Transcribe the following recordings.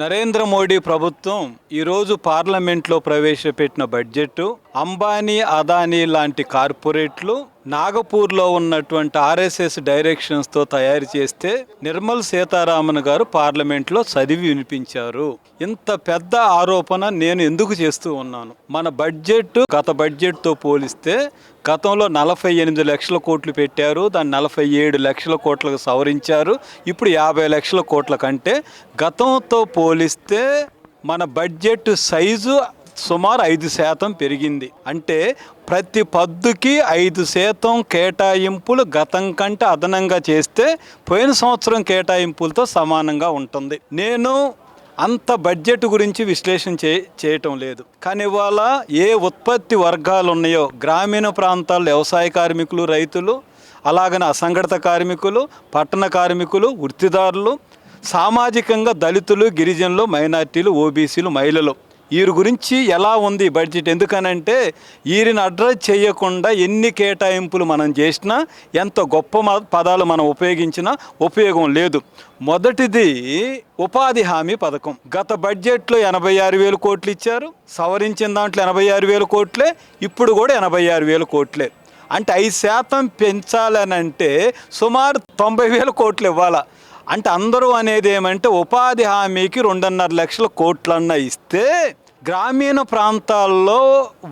నరేంద్ర మోడీ ప్రభుత్వం ఈరోజు పార్లమెంట్లో ప్రవేశపెట్టిన బడ్జెట్ అంబానీ అదానీ లాంటి కార్పొరేట్లు నాగపూర్లో ఉన్నటువంటి ఆర్ఎస్ఎస్ డైరెక్షన్స్తో తయారు చేస్తే నిర్మల్ సీతారామన్ గారు పార్లమెంట్లో చదివి వినిపించారు. ఇంత పెద్ద ఆరోపణ నేను ఎందుకు చేస్తూ ఉన్నాను? మన బడ్జెట్ గత బడ్జెట్తో పోలిస్తే గతంలో నలభై ఎనిమిది లక్షల కోట్లు పెట్టారు దాన్ని నలభై ఏడు లక్షల కోట్లకు సవరించారు. ఇప్పుడు యాభై లక్షల కోట్ల కంటే గతంతో పోలిస్తే మన బడ్జెట్ సైజు సుమారు ఐదు శాతం పెరిగింది. అంటే ప్రతి పద్దుకి ఐదు శాతం కేటాయింపులు గతం కంటే అదనంగా చేస్తే పోయిన సంవత్సరం కేటాయింపులతో సమానంగా ఉంటుంది. నేను అంత బడ్జెట్ గురించి విశ్లేషణ చే చేయటం లేదు. కానీ ఇవాళ ఏ ఉత్పత్తి వర్గాలు ఉన్నాయో గ్రామీణ ప్రాంతాల్లో వ్యవసాయ కార్మికులు రైతులు అలాగనే అసంఘటిత కార్మికులు పట్టణ కార్మికులు వృత్తిదారులు సామాజికంగా దళితులు గిరిజనులు మైనార్టీలు ఓబీసీలు మహిళలు. వీరి గురించి ఎలా ఉంది బడ్జెట్ ఎందుకనంటే వీరిని అడ్రస్ చేయకుండా ఎన్ని కేటాయింపులు మనం చేసినా ఎంత గొప్ప పదాలు మనం ఉపయోగించినా ఉపయోగం లేదు. మొదటిది ఉపాధి హామీ పథకం. గత బడ్జెట్లో ఎనభై ఆరు వేలు కోట్లు ఇచ్చారు సవరించిన దాంట్లో ఎనభై ఆరు వేల కోట్లే ఇప్పుడు కూడా ఎనభై ఆరు వేల కోట్లే. అంటే ఐదు శాతం పెంచాలనంటే సుమారు తొంభై వేల కోట్లు ఇవ్వాలా? అంటే అందరూ అనేది ఏమంటే ఉపాధి హామీకి రెండున్నర లక్షల కోట్లన్నా ఇస్తే గ్రామీణ ప్రాంతాల్లో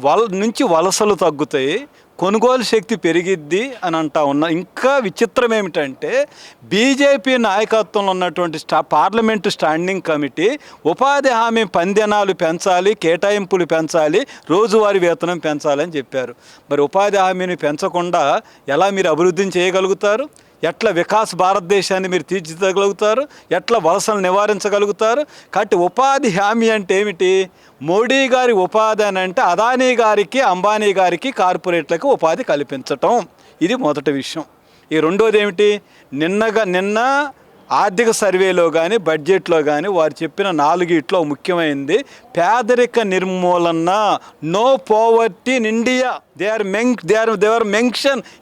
వల నుంచి వలసలు తగ్గుతాయి కొనుగోలు శక్తి పెరిగిద్ది అని అంటా ఉన్నా. ఇంకా విచిత్రం ఏమిటంటే బీజేపీ నాయకత్వంలో ఉన్నటువంటి స్టా పార్లమెంటు స్టాండింగ్ కమిటీ ఉపాధి హామీ పందెనాలు పెంచాలి కేటాయింపులు పెంచాలి రోజువారీ వేతనం పెంచాలని చెప్పారు. మరి ఉపాధి హామీని పెంచకుండా ఎలా మీరు అభివృద్ధిని చేయగలుగుతారు? ఎట్లా వికాస్ భారతదేశాన్ని మీరు తీర్చిదగలుగుతారు ఎట్లా వలసలు నివారించగలుగుతారు? కాబట్టి ఉపాధి హామీ అంటే ఏమిటి? మోడీ గారి ఉపాధి అని అంటే అదానీ గారికి అంబానీ గారికి కార్పొరేట్లకు ఉపాధి కల్పించటం. ఇది మొదటి విషయం. ఈ రెండోది ఏమిటి? నిన్నగా నిన్న ఆర్థిక సర్వేలో కానీ బడ్జెట్లో కానీ వారు చెప్పిన నాలుగిట్లో ముఖ్యమైనది పేదరిక నిర్మూలన no poverty in India they are మెంక్ they are they are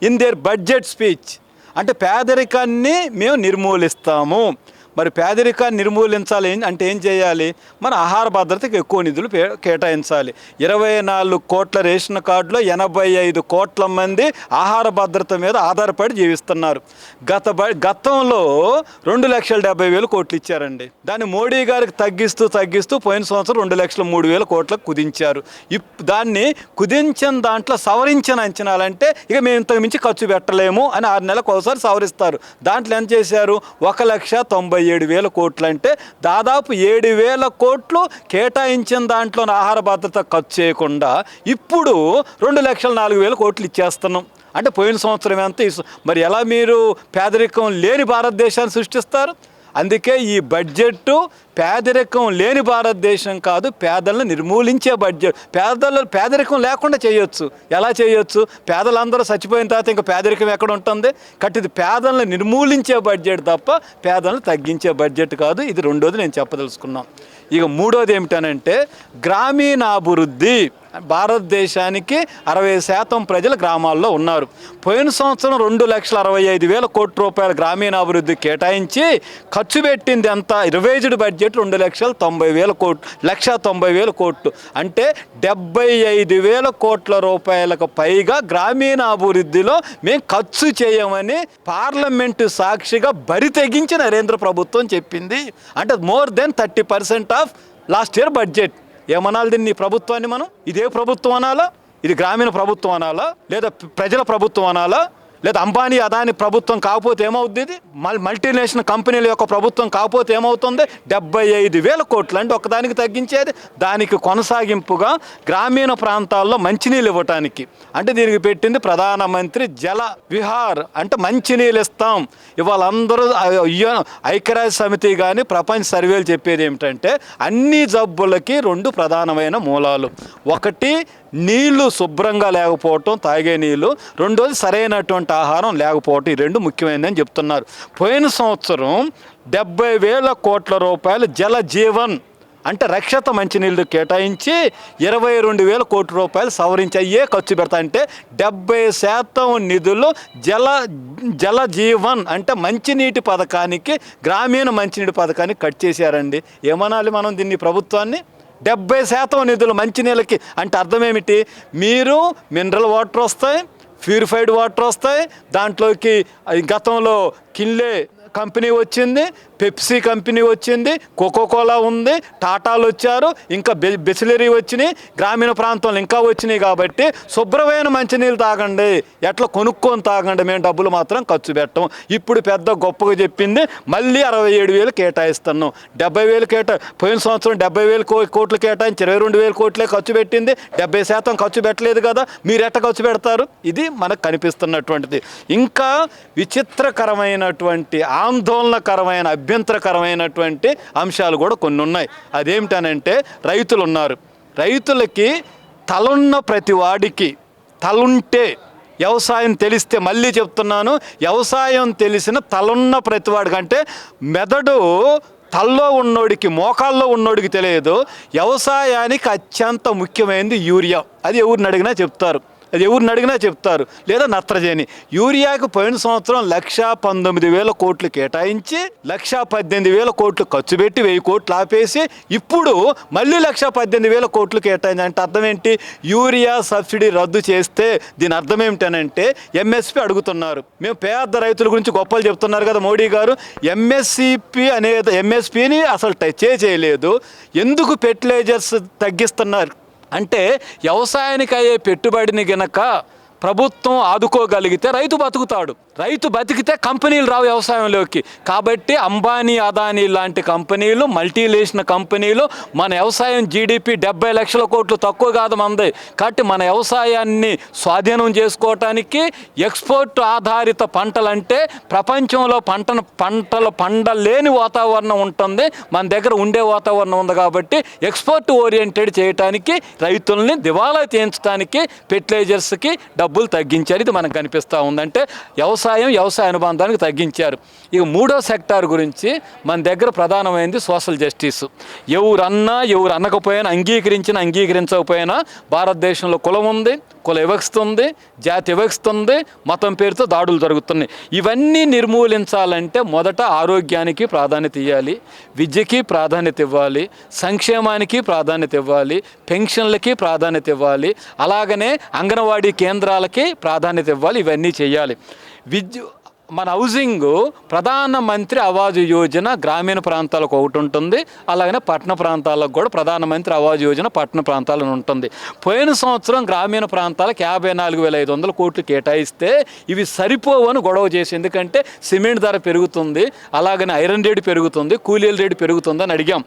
in their budget speech అంటే పేదరికాన్ని మేము నిర్మూలిస్తాము. మరి పేదరికాన్ని నిర్మూలించాలి అంటే ఏం చేయాలి? మన ఆహార భద్రతకు ఎక్కువ నిధులు కేటాయించాలి. ఇరవై నాలుగు కోట్ల రేషన్ కార్డులో ఎనభై ఐదు కోట్ల మంది ఆహార భద్రత మీద ఆధారపడి జీవిస్తున్నారు. గత గతంలో రెండు లక్షల డెబ్బై వేలు కోట్లు ఇచ్చారండి. దాన్ని మోడీ గారికి తగ్గిస్తూ తగ్గిస్తూ పోయిన సంవత్సరం రెండు లక్షల మూడు వేల కోట్లకు కుదించారు. ఇప్ దాన్ని కుదించిన దాంట్లో సవరించిన అంచనాలంటే ఇక మేము ఇంతకు మించి ఖర్చు పెట్టలేము అని ఆరు నెలలకు ఒకసారి సవరిస్తారు. దాంట్లో ఎంత చేశారు? ఒక లక్ష తొంభై ఏడు వేల కోట్లు అంటే దాదాపు ఏడు వేల కోట్లు కేటాయించిన దాంట్లో ఆహార భద్రత ఖర్చు చేయకుండా ఇప్పుడు రెండు లక్షల నాలుగు వేల కోట్లు ఇచ్చేస్తున్నాం. అంటే పోయిన సంవత్సరం ఎంత మరి ఎలా మీరు పేదరికం లేని భారతదేశాన్ని సృష్టిస్తారు? అందుకే ఈ బడ్జెట్ పేదరికం లేని భారతదేశం కాదు పేదలను నిర్మూలించే బడ్జెట్. పేదలు పేదరికం లేకుండా చేయొచ్చు. ఎలా చేయొచ్చు? పేదలందరూ చచ్చిపోయిన తర్వాత ఇంకా పేదరికం ఎక్కడ ఉంటుంది? కట్టిది పేదలను నిర్మూలించే బడ్జెట్ తప్ప పేదలను తగ్గించే బడ్జెట్ కాదు. ఇది రెండోది నేను చెప్పదలుచుకున్నాను. ఇక మూడోది ఏమిటనంటే గ్రామీణాభివృద్ధి. భారతదేశానికి అరవై శాతం ప్రజలు గ్రామాల్లో ఉన్నారు. పోయిన సంవత్సరం రెండు లక్షల అరవై ఐదు వేల కోట్ల రూపాయల గ్రామీణాభివృద్ధి కేటాయించి ఖర్చు పెట్టింది ఎంత రివైజ్డ్ బడ్జెట్ రెండు లక్షల తొంభై వేల కోట్లు లక్ష తొంభై వేల కోట్లు. అంటే డెబ్బై ఐదు వేల కోట్ల రూపాయలకు పైగా గ్రామీణాభివృద్ధిలో మేము ఖర్చు చేయమని పార్లమెంటు సాక్షిగా బరి తెగించి నరేంద్ర ప్రభుత్వం చెప్పింది. అంటే more than thirty percent of last year budget. ఏమనాలి దీన్ని ప్రభుత్వాన్ని మనం? ఇదే ప్రభుత్వం అనాలా? ఇది గ్రామీణ ప్రభుత్వం అనాలా? లేదా ప్రజల ప్రభుత్వం అనాలా? లేదా అంబానీ అదాని ప్రభుత్వం కాకపోతే ఏమవుద్ది ఇది? మల్ మల్టీనేషనల్ కంపెనీల యొక్క ప్రభుత్వం కాకపోతే ఏమవుతుంది? డెబ్బై ఐదు వేల కోట్లు అంటే ఒకదానికి తగ్గించేది. దానికి కొనసాగింపుగా గ్రామీణ ప్రాంతాల్లో మంచినీళ్ళు ఇవ్వటానికి. అంటే దీనికి పెట్టింది ప్రధానమంత్రి జల విహార్. అంటే మంచినీళ్ళు ఇస్తాం. ఇవాళ అందరూ అయ్యో- ఐక్యరాజ్య సమితి కానీ ప్రపంచ సర్వేలు చెప్పేది ఏమిటంటే అన్ని జబ్బులకి రెండు ప్రధానమైన మూలాలు. ఒకటి నీళ్ళు శుభ్రంగా లేకపోవటం తాగే నీళ్ళు రెండోది సరైనటువంటి ఆహారం లేకపోవటం ఈ రెండు ముఖ్యమైనదని చెప్తున్నారు. పోయిన సంవత్సరం డెబ్బై వేల కోట్ల రూపాయలు జల జీవన్ అంటే రక్షత మంచినీళ్ళు కేటాయించి ఇరవై రెండు వేల కోట్ల రూపాయలు సవరించి అయ్యే ఖర్చు పెడతా అంటే డెబ్బై శాతం నిధులు జల జల జీవన్ అంటే మంచినీటి పథకానికి గ్రామీణ మంచినీటి పథకానికి కట్ చేశారండి. ఏమనాలి మనం దీన్ని ప్రభుత్వాన్ని? డెబ్బై శాతం నిధులు మంచినీళ్ళకి అంటే అర్థం ఏమిటి మీరు మినరల్ వాటర్ వస్తాయి ప్యూరిఫైడ్ వాటర్ వస్తాయి దాంట్లోకి గతంలో కిన్లే కంపెనీ వచ్చింది పెప్సీ కంపెనీ వచ్చింది కోకో కోలా ఉంది టాటాలు వచ్చారు ఇంకా బె బెసిలరీ వచ్చినాయి గ్రామీణ ప్రాంతంలో ఇంకా వచ్చినాయి కాబట్టి శుభ్రమైన మంచినీళ్ళు తాగండి. ఎట్లా కొనుక్కొని తాగండి మేము డబ్బులు మాత్రం ఖర్చు పెట్టం. ఇప్పుడు పెద్ద గొప్పగా చెప్పింది మళ్ళీ అరవై ఏడు వేలు కేటాయిస్తున్నాం. డెబ్బై వేలు కేటా పోయిన సంవత్సరం డెబ్బై వేలు కో కోట్లు కేటాయించి ఇరవై రెండు వేల కోట్లే ఖర్చు పెట్టింది. డెబ్బై శాతం ఖర్చు పెట్టలేదు కదా మీరు ఎట్ట ఖర్చు పెడతారు? ఇది మనకు కనిపిస్తున్నటువంటిది. ఇంకా విచిత్రకరమైనటువంటి ఆందోళనకరమైన అభ్యంతరకరమైనటువంటి అంశాలు కూడా కొన్ని ఉన్నాయి. అదేమిటనంటే రైతులు ఉన్నారు రైతులకి తలున్న ప్రతి వాడికి తలుంటే వ్యవసాయం తెలిస్తే మళ్ళీ చెప్తున్నాను వ్యవసాయం తెలిసిన తలున్న ప్రతివాడికి కంటే మెదడు తల్లో ఉన్నోడికి మోకాల్లో ఉన్నోడికి తెలియదు. వ్యవసాయానికి అత్యంత ముఖ్యమైనది యూరియా. అది ఎవరిని అడిగినా చెప్తారు. అది ఎవరిని అడిగినా చెప్తారు. లేదా నత్రజని. యూరియాకు పోయిన సంవత్సరం లక్ష పంతొమ్మిది వేల కోట్లు కేటాయించి లక్ష పద్దెనిమిది వేల కోట్లు ఖర్చు పెట్టి వెయ్యి కోట్లు ఆపేసి ఇప్పుడు మళ్ళీ లక్ష పద్దెనిమిది వేల కోట్లు కేటాయించి అంటే అర్థం ఏంటి? యూరియా సబ్సిడీ రద్దు చేస్తే దీని అర్థం ఏమిటనంటే ఎంఎస్పి అడుగుతున్నారు. మేము పేద రైతుల గురించి గొప్పలు చెప్తున్నారు కదా మోడీ గారు. ఎంఎస్సిపి అనేది ఎంఎస్పిని అసలు టచ్ చేయలేదు. ఎందుకు ఫెర్టిలైజర్స్ తగ్గిస్తున్నారు? అంటే వ్యవసాయానికి అయ్యే పెట్టుబడిని గనక ప్రభుత్వం ఆదుకోగలిగితే రైతు బతుకుతాడు. రైతు బతికితే కంపెనీలు రావు వ్యవసాయంలోకి. కాబట్టి అంబానీ అదానీ లాంటి కంపెనీలు మల్టీనేషనల్ కంపెనీలు మన వ్యవసాయం జీడిపి డెబ్బై లక్షల కోట్లు తక్కువ కాదు మంది. కాబట్టి మన వ్యవసాయాన్ని స్వాధీనం చేసుకోవటానికి ఎక్స్పోర్ట్ ఆధారిత పంటలంటే ప్రపంచంలో పంటను పంటలు పండలేని వాతావరణం ఉంటుంది. మన దగ్గర ఉండే వాతావరణం ఉంది కాబట్టి ఎక్స్పోర్ట్ ఓరియంటెడ్ చేయడానికి రైతుల్ని దివాలా తీయించడానికి ఫెర్టిలైజర్స్కి డబ్బులు తగ్గించారు. ఇది మనకు కనిపిస్తూ ఉందంటే వ్యవసాయం వ్యవసాయ అనుబంధానికి తగ్గించారు. ఇక మూడో సెక్టార్ గురించి మన దగ్గర ప్రధానమైనది సోషల్ జస్టిస్. ఎవరన్నా ఎవరు అనకపోయినా అంగీకరించినా అంగీకరించకపోయినా భారతదేశంలో కులం ఉంది కుల వివక్షిస్తుంది జాతి వివక్షిస్తుంది మతం పేరుతో దాడులు జరుగుతున్నాయి. ఇవన్నీ నిర్మూలించాలంటే మొదట ఆరోగ్యానికి ప్రాధాన్యత ఇవ్వాలి విద్యకి ప్రాధాన్యత ఇవ్వాలి సంక్షేమానికి ప్రాధాన్యత ఇవ్వాలి పెన్షన్లకి ప్రాధాన్యత ఇవ్వాలి. అలాగనే అంగన్వాడీ కేంద్రాలకి ప్రాధాన్యత ఇవ్వాలి ఇవన్నీ చేయాలి. విద్యు మన హౌసింగ్ ప్రధానమంత్రి ఆవాజ్ యోజన గ్రామీణ ప్రాంతాలకు ఒకటి ఉంటుంది. అలాగనే పట్టణ ప్రాంతాలకు కూడా ప్రధానమంత్రి ఆవాజ్ యోజన పట్టణ ప్రాంతాలను ఉంటుంది. పోయిన సంవత్సరం గ్రామీణ ప్రాంతాలకు యాభై నాలుగు వేల ఐదు వందల కోట్లు కేటాయిస్తే ఇవి సరిపోవని గొడవ చేసి ఎందుకంటే సిమెంట్ ధర పెరుగుతుంది అలాగనే ఐరన్ రేటు పెరుగుతుంది కూలీల రేటు పెరుగుతుంది అని అడిగాం.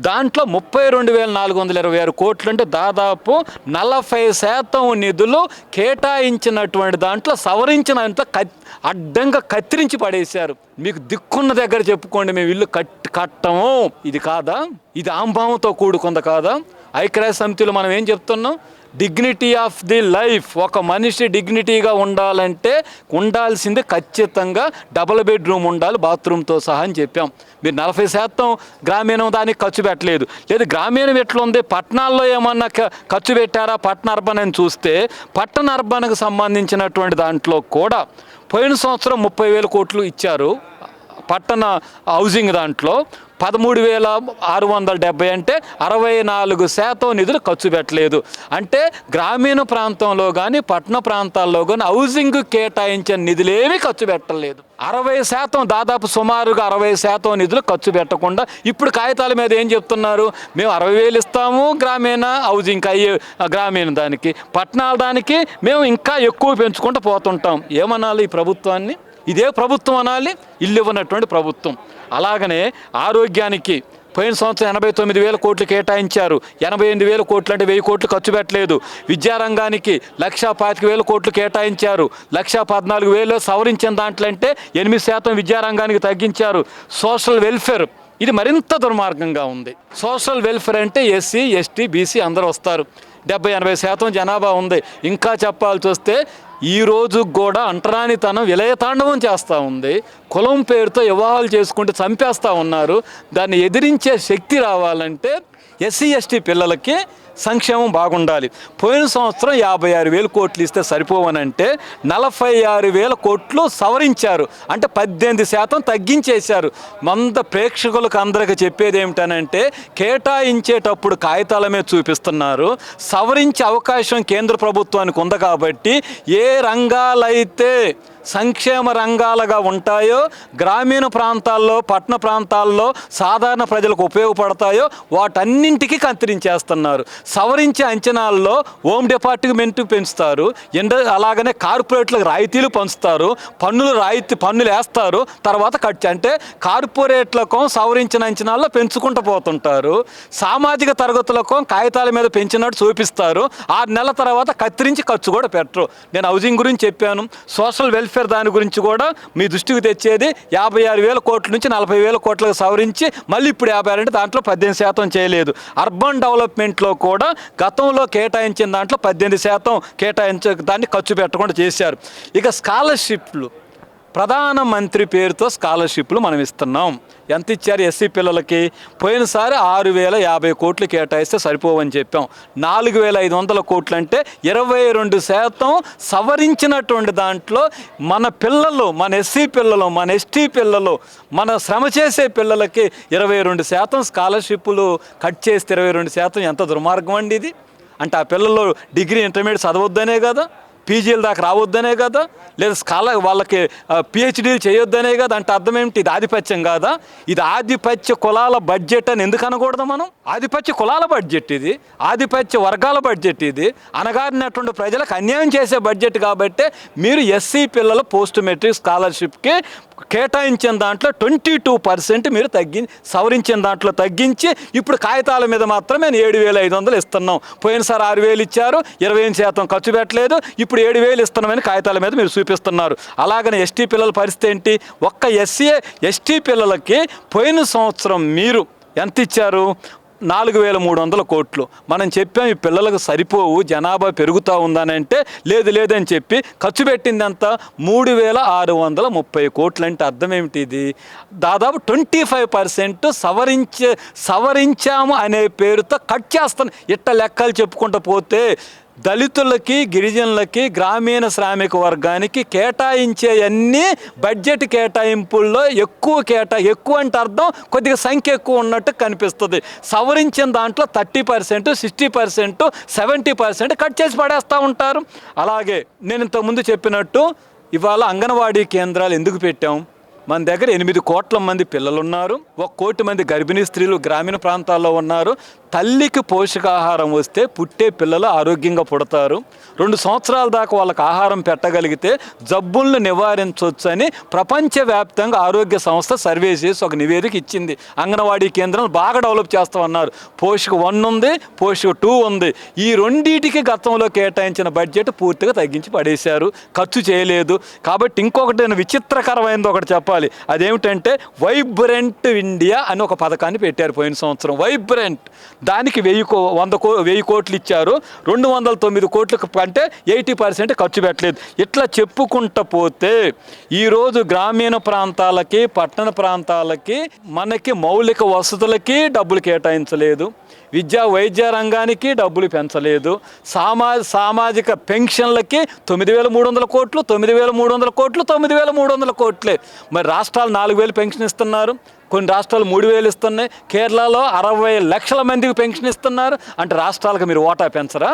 దాంట్లో ముప్పై రెండు వేల నాలుగు వందల ఇరవై ఆరు కోట్లు అంటే దాదాపు నలభై శాతం నిధులు కేటాయించినటువంటి దాంట్లో సవరించినంత కత్ అడ్డంగా కత్తిరించి పడేశారు. మీకు దిక్కున్న దగ్గర చెప్పుకోండి మేము ఇల్లు కట్ కట్టము. ఇది కాదా? ఇది ఆంభావంతో కూడుకుంది కాదా? ఐక్యరాజ్య సమితిలో మనం ఏం చెప్తున్నాం? డిగ్నిటీ ఆఫ్ ది లైఫ్ ఒక మనిషి డిగ్నిటీగా ఉండాలంటే ఉండాల్సింది ఖచ్చితంగా డబుల్ బెడ్రూమ్ ఉండాలి బాత్రూమ్తో సహా అని చెప్పాం. మీరు నలభై శాతం గ్రామీణం దానికి ఖర్చు పెట్టలేదు. లేదు గ్రామీణం ఎట్లుంది? పట్టణాల్లో ఏమన్నా ఖర్చు పెట్టారా? పట్టణ అర్బన్ అని చూస్తే పట్టణ అర్బన్కు సంబంధించినటువంటి దాంట్లో కూడా పోయిన సంవత్సరం ముప్పై వేల కోట్లు ఇచ్చారు. పట్టణ హౌసింగ్ దాంట్లో పదమూడు వేల ఆరు వందల డెబ్బై అంటే అరవై నాలుగు శాతం నిధులు ఖర్చు పెట్టలేదు. అంటే గ్రామీణ ప్రాంతంలో కానీ పట్టణ ప్రాంతాల్లో కానీ హౌసింగ్ కేటాయించిన నిధులేమీ ఖర్చు పెట్టలేదు. అరవై శాతం దాదాపు సుమారుగా అరవై శాతం నిధులు ఖర్చు పెట్టకుండా ఇప్పుడు కాగితాల మీద ఏం చెప్తున్నారు? మేము అరవై వేలు ఇస్తాము గ్రామీణ హౌసింగ్ అయ్యే గ్రామీణ దానికి పట్టణాల దానికి మేము ఇంకా ఎక్కువ పెంచుకుంటూ పోతుంటాం. ఏమనాలి ఈ ప్రభుత్వాన్ని? ఇదే ప్రభుత్వం అనాలి ఇల్లు ఇవ్వనటువంటి ప్రభుత్వం. అలాగనే ఆరోగ్యానికి పోయిన సంవత్సరం ఎనభై తొమ్మిది వేల కోట్లు కేటాయించారు. ఎనభై ఎనిమిది వేల కోట్లు అంటే వెయ్యి కోట్లు ఖర్చు పెట్టలేదు. విద్యారంగానికి లక్షా పాతిక వేల కోట్లు కేటాయించారు. లక్ష పద్నాలుగు వేలు సవరించిన దాంట్లో అంటే ఎనిమిది శాతం విద్యారంగానికి తగ్గించారు. సోషల్ వెల్ఫేర్ ఇది మరింత దుర్మార్గంగా ఉంది. సోషల్ వెల్ఫేర్ అంటే ఎస్సీ ఎస్టీ బీసీ అందరూ వస్తారు. డెబ్బై ఎనభై శాతం జనాభా ఉంది. ఇంకా చెప్పాల్సి వస్తే ఈ రోజు కూడా అంటరానితనం విలయతాండవం చేస్తూ ఉంది. కులం పేరుతో వివాహాలు చేసుకుంటూ చంపేస్తూ ఉన్నారు. దాన్ని ఎదిరించే శక్తి రావాలంటే ఎస్సీ ఎస్టీ పిల్లలకి సంక్షేమం బాగుండాలి. పోయిన సంవత్సరం యాభై ఆరు వేలు కోట్లు ఇస్తే సరిపోవనంటే నలభై ఆరు వేల కోట్లు సవరించారు. అంటే పద్దెనిమిది శాతం తగ్గించేశారు. మంద ప్రేక్షకులకు అందరికి చెప్పేది ఏమిటనంటే కేటాయించేటప్పుడు కాగితాలమే చూపిస్తున్నారు. సవరించే అవకాశం కేంద్ర ప్రభుత్వానికి ఉంది కాబట్టి ఏ రంగాలైతే సంక్షేమ రంగాలుగా ఉంటాయో గ్రామీణ ప్రాంతాల్లో పట్టణ ప్రాంతాల్లో సాధారణ ప్రజలకు ఉపయోగపడతాయో వాటన్నింటికీ కత్తిరించేస్తున్నారు సవరించే అంచనాల్లో హోమ్ డిపార్ట్మెంట్ పెంచుతారు. ఎండ అలాగనే కార్పొరేట్లకు రాయితీలు పంచుతారు. పన్నులు రాయితీ పన్నులు వేస్తారు. తర్వాత కట్ అంటే కార్పొరేట్లకు సవరించిన అంచనాల్లో పెంచుకుంటూ పోతుంటారు. సామాజిక తరగతులకు కాగితాల మీద పెంచినట్టు చూపిస్తారు. ఆరు నెలల తర్వాత కత్తిరించి ఖర్చు కూడా పెట్టరు. నేను హౌసింగ్ గురించి చెప్పాను. సోషల్ వెల్ఫేర్ దాని గురించి కూడా మీ దృష్టికి తెచ్చేది యాభై ఆరు వేల కోట్ల నుంచి నలభై వేల కోట్లకు సవరించి మళ్ళీ ఇప్పుడు యాభై ఆరు అంటే దాంట్లో పద్దెనిమిది శాతం చేయలేదు. అర్బన్ డెవలప్మెంట్లో కూడా కూడా గతంలో కేటాయించిన దాంట్లో పద్దెనిమిది శాతం కేటాయించ దాన్ని ఖర్చు పెట్టకుండా చేశారు. ఇక స్కాలర్షిప్లు. ప్రధానమంత్రి పేరుతో స్కాలర్షిప్లు మనం ఇస్తున్నాం. ఎంత ఇచ్చారు ఎస్సీ పిల్లలకి? పోయినసారి ఆరు వేల యాభై కోట్లు కేటాయిస్తే సరిపోవని చెప్పాం. నాలుగు వేల ఐదు వందల కోట్లు అంటే ఇరవై రెండు శాతం సవరించినటువంటి దాంట్లో మన పిల్లలు మన ఎస్సీ పిల్లలు మన ఎస్టీ పిల్లలు మన శ్రమ చేసే పిల్లలకి ఇరవై రెండు శాతం స్కాలర్షిప్లు కట్ చేస్తే ఇరవై రెండు శాతం ఎంత దుర్మార్గం అండి ఇది? అంటే ఆ పిల్లలు డిగ్రీ ఇంటర్మీడియట్ చదవద్దనే కదా? పీజీల దాకా రావద్దనే కదా? లేదా స్కాలర్ వాళ్ళకి పిహెచ్డీలు చేయొద్దనే కదా? అంటే అర్థం ఏమిటి? ఇది ఆధిపత్యం కాదా? ఇది ఆధిపత్య కులాల బడ్జెట్ అని ఎందుకు అనకూడదు మనం? ఆధిపత్య కులాల బడ్జెట్ ఇది. ఆధిపత్య వర్గాల బడ్జెట్ ఇది. అనగారినటువంటి ప్రజలకు అన్యాయం చేసే బడ్జెట్ కాబట్టి మీరు ఎస్సీ పిల్లల పోస్ట్ మెట్రిక్ స్కాలర్షిప్కి కేటాయించిన దాంట్లో ట్వంటీ టూ పర్సెంట్ మీరు తగ్గి సవరించిన దాంట్లో తగ్గించి ఇప్పుడు కాగితాల మీద మాత్రమే ఏడు వేల ఐదు వందలు ఇస్తున్నాం. పోయినసారి ఆరు వేలు ఇచ్చారు ఇరవై ఎనిమిది శాతం ఖర్చు పెట్టలేదు ఇప్పుడు ఏడు వేలు ఇస్తున్నామని కాగితాల మీద మీరు చూపిస్తున్నారు. అలాగనే ఎస్టీ పిల్లల పరిస్థితి ఏంటి? ఒక్క ఎస్సీ ఎస్టీ పిల్లలకి పోయిన సంవత్సరం మీరు ఎంత ఇచ్చారు? నాలుగు వేల మూడు వందల కోట్లు. మనం చెప్పాం ఈ పిల్లలకు సరిపోవు జనాభా పెరుగుతూ ఉందని అంటే లేదు లేదని చెప్పి ఖర్చు పెట్టిందంతా మూడు వేల ఆరు వందల ముప్పై కోట్లు అంటే అర్థం ఏమిటి ఇది? దాదాపు ట్వంటీ ఫైవ్ పర్సెంట్ సవరించే సవరించాము అనే పేరుతో కట్ చేస్తాను ఇట్ట లెక్కలు చెప్పుకుంటూ పోతే దళితులకి గిరిజనులకి గ్రామీణ శ్రామిక వర్గానికి కేటాయించేయన్నీ బడ్జెట్ కేటాయింపుల్లో ఎక్కువ కేటా ఎక్కువ అంటే అర్థం కొద్దిగా సంఖ్య ఎక్కువ ఉన్నట్టు కనిపిస్తుంది. సవరించిన దాంట్లో thirty percent sixty percent seventy percent cut చేసి పడేస్తూ ఉంటారు. అలాగే నేను ఇంతకుముందు చెప్పినట్టు ఇవాళ అంగన్వాడీ కేంద్రాలు ఎందుకు పెట్టాం? మన దగ్గర ఎనిమిది కోట్ల మంది పిల్లలు ఉన్నారు ఒక కోటి మంది గర్భిణీ స్త్రీలు గ్రామీణ ప్రాంతాల్లో ఉన్నారు. తల్లికి పోషకాహారం వస్తే పుట్టే పిల్లలు ఆరోగ్యంగా పుడతారు. రెండు సంవత్సరాల దాకా వాళ్ళకి ఆహారం పెట్టగలిగితే జబ్బులను నివారించవచ్చు అని ప్రపంచవ్యాప్తంగా ఆరోగ్య సంస్థ సర్వే చేసి ఒక నివేదిక ఇచ్చింది. అంగన్వాడీ కేంద్రం బాగా డెవలప్ చేస్తామన్నారు. పోషక వన్ ఉంది పోషక టూ ఉంది. ఈ రెండింటికి గతంలో కేటాయించిన బడ్జెట్ పూర్తిగా తగ్గించి పడేశారు. ఖర్చు చేయలేదు. కాబట్టి ఇంకొకటి నేను విచిత్రకరమైనది ఒకటి చెప్పాలి. అదేమిటంటే వైబ్రెంట్ ఇండియా అని ఒక పథకాన్ని పెట్టారు పోయిన సంవత్సరం. వైబ్రెంట్. దానికి వెయ్యి కో వంద కో వెయ్యి కోట్లు ఇచ్చారు. రెండు వందల తొమ్మిది కోట్లకు కంటే ఎయిటీ పర్సెంట్ ఖర్చు పెట్టలేదు. ఇట్లా చెప్పుకుంటూ పోతే ఈరోజు గ్రామీణ ప్రాంతాలకి పట్టణ ప్రాంతాలకి మనకి మౌలిక వసతులకి డబ్బులు కేటాయించలేదు. విద్యా వైద్య రంగానికి డబ్బులు పెంచలేదు. సామా సామాజిక పెన్షన్లకి తొమ్మిది వేల మూడు వందల కోట్లు తొమ్మిది వేల మూడు వందల కోట్లు తొమ్మిది వేల మూడు వందల కోట్లే. మరి రాష్ట్రాలు నాలుగు వేలు పెన్షన్ ఇస్తున్నారు. కొన్ని రాష్ట్రాలు మూడు వేలు ఇస్తున్నాయి. కేరళలో అరవై లక్షల మందికి పెన్షన్ ఇస్తున్నారు. అంటే రాష్ట్రాలకు మీరు ఓటా పెంచరా?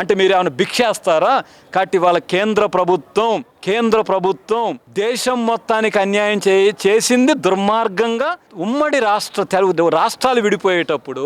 అంటే మీరు ఏమైనా భిక్షేస్తారా కాబట్టి వాళ్ళ కేంద్ర ప్రభుత్వం కేంద్ర ప్రభుత్వం దేశం మొత్తానికి అన్యాయం చే చేసింది దుర్మార్గంగా ఉమ్మడి రాష్ట్ర తెలుగు రాష్ట్రాలు విడిపోయేటప్పుడు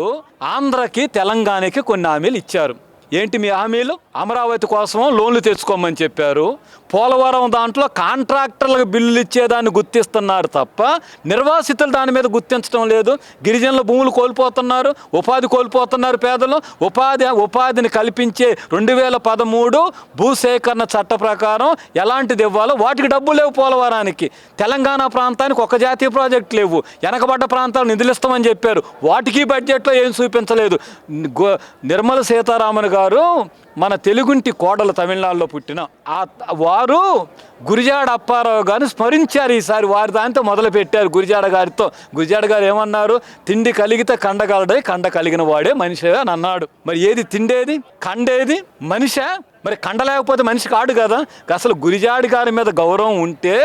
ఆంధ్రకి తెలంగాణకి కొన్ని హామీలు ఇచ్చారు. ఏంటి మీ హామీలు? అమరావతి కోసం లోన్లు తెచ్చుకోమని చెప్పారు. పోలవరం దాంట్లో కాంట్రాక్టర్లకు బిల్లులు ఇచ్చేదాన్ని గుర్తిస్తున్నారు తప్ప నిర్వాసితులు దాని మీద గుర్తించడం లేదు. గిరిజనుల భూములు కోల్పోతున్నారు ఉపాధి కోల్పోతున్నారు పేదలు. ఉపాధి ఉపాధిని కల్పించే రెండు వేల పదమూడు భూసేకరణ చట్ట ప్రకారం ఎలాంటిది ఇవ్వాలో వాటికి డబ్బులు లేవు పోలవరానికి. తెలంగాణ ప్రాంతానికి ఒక జాతీయ ప్రాజెక్ట్ లేవు. వెనకబడ్డ ప్రాంతాలు నిధులు ఇస్తామని చెప్పారు. వాటికి బడ్జెట్లో ఏం చూపించలేదు. గో- నిర్మల సీతారామన్ గారు గారు మన తెలుగుంటి కోడలు తమిళనాడులో పుట్టిన ఆ వారు గురిజాడ అప్పారావు గారిని స్మరించారు ఈసారి. వారి దానితో మొదలు పెట్టారు గురిజాడ గారితో. గురిజాడ గారు ఏమన్నారు? తిండి కలిగితే కండగలడే కండ కలిగిన వాడే మనిషే అని అన్నాడు. మరి ఏది తిండేది? కండేది? మనిషా? మరి కండ లేకపోతే మనిషి కాడు కదా. అసలు గురిజాడి గారి మీద గౌరవం ఉంటే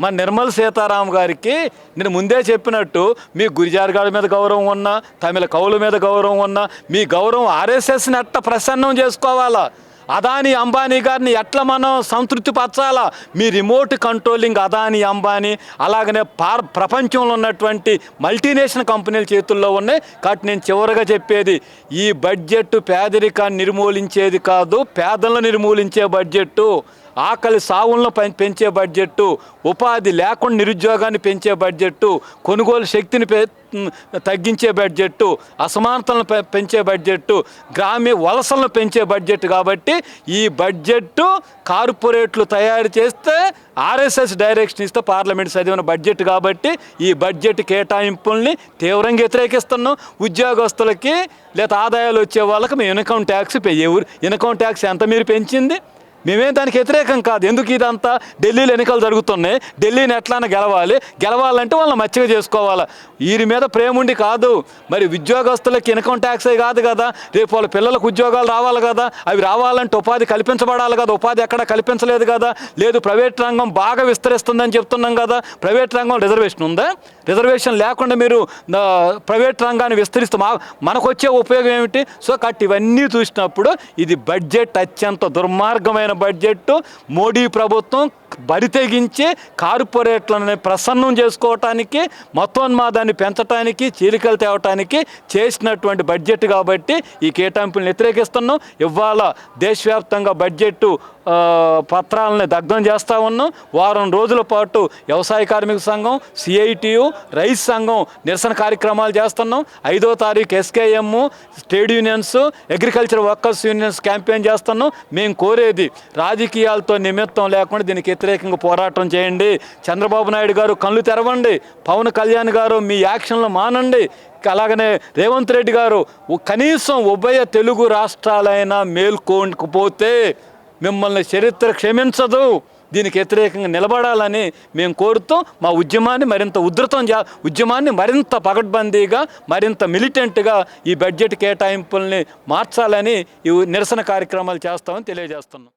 మన నిర్మల్ సీతారాం గారికి నేను ముందే చెప్పినట్టు మీ గురిజార్ గారి మీద గౌరవం ఉన్నా తమిళ కవుల మీద గౌరవం ఉన్నా మీ గౌరవం ఆర్ఎస్ఎస్ని ఎట్ట ప్రసన్నం చేసుకోవాలా? అదాని అంబానీ గారిని ఎట్లా మనం సంతృప్తి పరచాలా? మీ రిమోట్ కంట్రోలింగ్ అదాని అంబానీ అలాగనే పార్ ప్రపంచంలో ఉన్నటువంటి మల్టీనేషనల్ కంపెనీల చేతుల్లో ఉన్నాయి. కాబట్టి నేను చివరగా చెప్పేది ఈ బడ్జెట్ పేదరికాన్ని నిర్మూలించేది కాదు పేదలను నిర్మూలించే బడ్జెట్టు. ఆకలి సావులను పెంచే బడ్జెట్టు ఉపాధి లేకుండా నిరుద్యోగాన్ని పెంచే బడ్జెట్టు కొనుగోలు శక్తిని పె తగ్గించే బడ్జెట్టు అసమానతలను పె- పెంచే బడ్జెట్టు గ్రామీణ వలసలను పెంచే బడ్జెట్ కాబట్టి ఈ బడ్జెట్టు కార్పొరేట్లు తయారు చేస్తే ఆర్ఎస్ఎస్ డైరెక్షన్ ఇస్తే పార్లమెంట్ చదివిన బడ్జెట్ కాబట్టి ఈ బడ్జెట్ కేటాయింపుల్ని తీవ్రంగా వ్యతిరేకిస్తున్నాం. ఉద్యోగస్తులకి లేదా ఆదాయాలు వచ్చే వాళ్ళకి మేము income tax pay income tax ఎంత మీరు పెంచింది? మేమేం దానికి వ్యతిరేకం కాదు. ఎందుకు ఇదంతా ఢిల్లీలో ఎన్నికలు జరుగుతున్నాయి? ఢిల్లీని ఎట్లానే గెలవాలి. గెలవాలంటే వాళ్ళని మచ్చిగా చేసుకోవాలి? వీరి మీద ప్రేముండి కాదు. మరి ఉద్యోగస్తులకి ఇన్కమ్ ట్యాక్సే కాదు కదా. రేపు వాళ్ళ పిల్లలకు ఉద్యోగాలు రావాలి కదా. అవి రావాలంటే ఉపాధి కల్పించబడాలి కదా. ఉపాధి ఎక్కడ కల్పించలేదు కదా. లేదు ప్రైవేట్ రంగం బాగా విస్తరిస్తుందని చెప్తున్నాం కదా. ప్రైవేట్ రంగం రిజర్వేషన్ ఉందా? రిజర్వేషన్ లేకుండా మీరు ప్రైవేట్ రంగాన్ని విస్తరిస్తూ మా మనకు వచ్చే ఉపయోగం ఏమిటి? సో కట్ ఇవన్నీ చూసినప్పుడు ఇది బడ్జెట్ అత్యంత దుర్మార్గమైన బడ్జెట్ మోడీ ప్రభుత్వం బరి తెగించి కార్పొరేట్లను ప్రసన్నం చేసుకోవటానికి మొత్తోన్మాదాన్ని పెంచడానికి చీలికలు తేవటానికి చేసినటువంటి బడ్జెట్ కాబట్టి ఈ కేటాయింపులను వ్యతిరేకిస్తున్నాం. ఇవాళ దేశవ్యాప్తంగా బడ్జెట్ పత్రాలని దగ్ధం చేస్తూ ఉన్నాం. వారం రోజుల పాటు వ్యవసాయ కార్మిక సంఘం సిఐటియు రైస్ సంఘం నిరసన కార్యక్రమాలు చేస్తున్నాం. ఐదో తారీఖు SKM trade unions agriculture workers unions campaign చేస్తున్నాం. మేము కోరేది రాజకీయాలతో నిమిత్తం లేకుండా దీనికి వ్యతిరేకంగా పోరాటం చేయండి. చంద్రబాబు నాయుడు గారు కళ్ళు తెరవండి. పవన్ కళ్యాణ్ గారు మీ యాక్షన్లు మానండి. అలాగనే రేవంత్ రెడ్డి గారు కనీసం ఉభయ తెలుగు రాష్ట్రాలైనా మేల్కోకపోతే మిమ్మల్ని చరిత్ర క్షమించదు. దీనికి వ్యతిరేకంగా నిలబడాలని మేము కోరుతూ మా ఉద్యమాన్ని మరింత ఉధృతం చే ఉద్యమాన్ని మరింత పగడ్బందీగా మరింత మిలిటెంట్గా ఈ బడ్జెట్ కేటాయింపుల్ని మార్చాలని ఈ నిరసన కార్యక్రమాలు చేస్తామని తెలియజేస్తున్నాం.